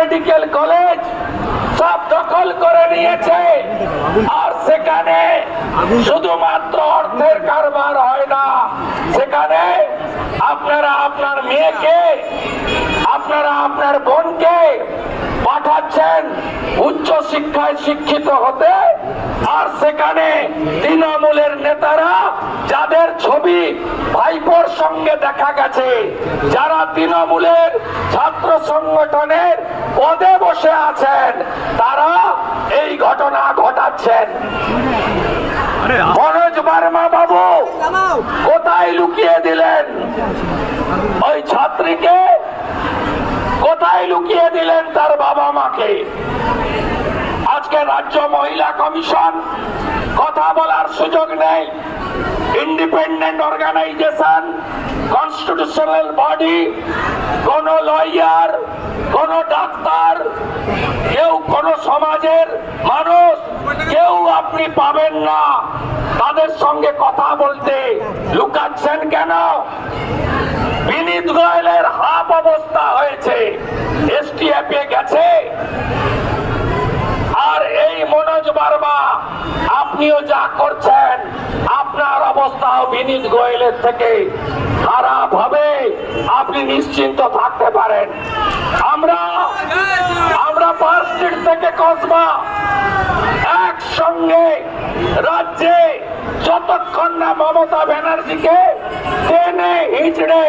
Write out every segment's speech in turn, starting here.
Medical college সব দখল করে নিয়েছে। আর সেখানে শুধুমাত্র অর্থের কারবার হয় না, সেখানে আপনারা আপনার মেয়েকে, আপনারা আপনার বোনকে পাঠাচ্ছেন উচ্চ শিক্ষায় শিক্ষিত হতে। আর সেখানে তৃণমূলের নেতারা, যাদের ছবি ভাইপোর সঙ্গে দেখা গেছে। যারা তৃণমূলের ছাত্র সংগঠনের পদে বসে আছেন তারা এই ঘটনা ঘটাচ্ছেন। মনোজ বার্মা বাবু কোথায় লুকিয়ে দিলেন? ওই ছাত্রীকে কোথায় লুকিয়ে দিলেন তার বাবা মাকে? আজকে রাজ্য মহিলা কমিশন কথা বলার সুযোগ নেই। ইন্ডিপেন্ডেন্ট অর্গানাইজেশন কনস্টিটিউশনাল বডি কোন লয়ার কোন ডাক্তার, কেউ কোন সমাজের মানুষ, কেউ আপনি পাবেন না। তাদের সঙ্গে কথা বলতে লুকাচ্ছেন কেন? বিনীত গোয়েলের হাফ অবস্থা হয়েছে। এসটিএফ এ গেছে আর এই মনোজ বার্মা আপনিও যা করছেন আপনার অবস্থাও গোয়েলের থেকে খারাপ হবে, আপনি নিশ্চিন্ত থাকতে পারেন। আমরা আমরা পার্ক স্ট্রিট থেকে কসবা। একসঙ্গে রাজ্যে যতক্ষণ না মমতা ব্যানার্জিকে টেনে হিচড়ে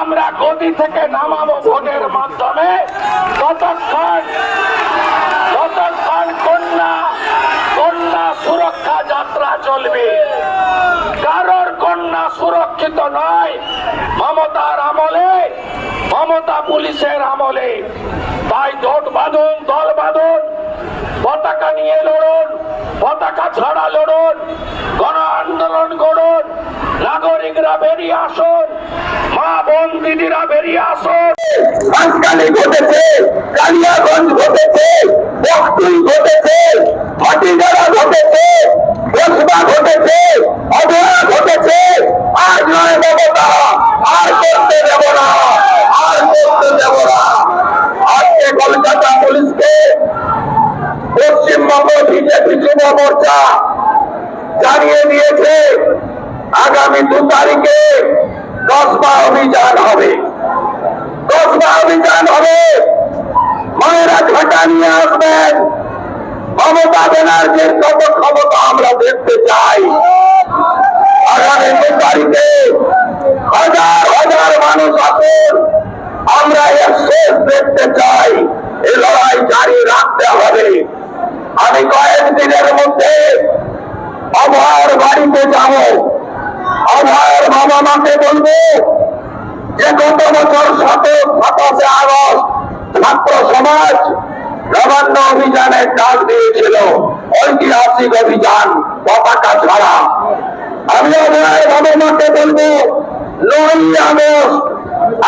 আমরা গদি থেকে নামাবো ভোটের মাধ্যমে, ততক্ষণ মমতার আমলে মমতা পুলিশের আমলে। তাই জোট বাঁধুন, দল বাঁধুন, পতাকা নিয়ে লড়ুন, পতাকা ছাড়া লড়ুন গণ আন্দোলন করুন নাগরিকরা বেরিয়ে আসুন, মা বোন দিদিরা বেরিয়ে আসুন। বাঁশখালী ঘটেছে, কালিয়াগঞ্জ ঘটেছে বকটুই ঘটেছে হাটিগাড়া ঘটেছে কসবা ঘটেছে, অধরা ঘটেছে আর নয় মমতা আর করতে দেব না, আর করতে দেব না। আজকে কলকাতা পুলিশকে পশ্চিমবঙ্গ বিজেপি যুব মোর্চা জানিয়ে দিয়েছে, আগামী দু তারিখে কসবা অভিযান হবে। কসবা অভিযান হবে। মায়েরা ঘাটা নিয়ে আসবেন। মমতা ব্যানার্জির কত ক্ষমতা আমরা দেখতে চাই আগামী দু তারিখে হাজার হাজার মানুষ আমরা এর শেষ দেখতে চাই, এই লড়াই জারি রাখতে হবে। আমি কয়েকদিনের মধ্যে অভয়ের বাড়িতে যাব। অভয়ের বাবা মাকে বলব যে, গত বছর শত সাতাশে আগস্ট ছাত্র সমাজ নবান্ন অভিযানের ডাক দিয়েছিল, ঐতিহাসিক অভিযান পতাকা ছাড়া। আমি অভয়ের বাবা মাকে বলব নয় আগস্ট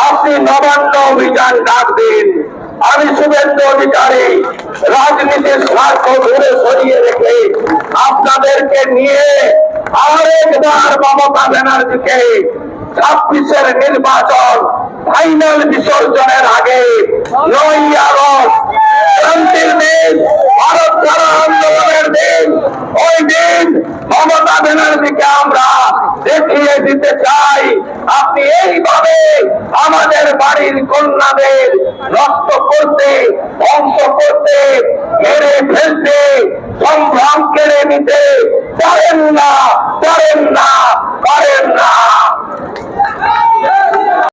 আপনি নবান্ন অভিযান ডাক দিন। আমি শুভেন্দু অধিকারী, রাজনীতির স্বার্থ দূরে সরিয়ে রেখে আপনাদেরকে নিয়ে আরেকবার মমতা ব্যানার্জিকে ছাব্বিশের নির্বাচন ফাইনাল বিসর্জনের আগে নয় আগস্ট ক্রান্তির দিন ভারত ছাড়া আন্দোলনের দিন ওই দিন মমতা ব্যানার্জিকে আমরা দেখিয়ে দিতে চাই, আপনি এইভাবে আমাদের বাড়ির কন্যাদের রক্ত করতে ধ্বংস করতে, মেরে ফেলতে, সম্ভ্রাম কেড়ে নিতে পারেন না পারেন না পারেন না।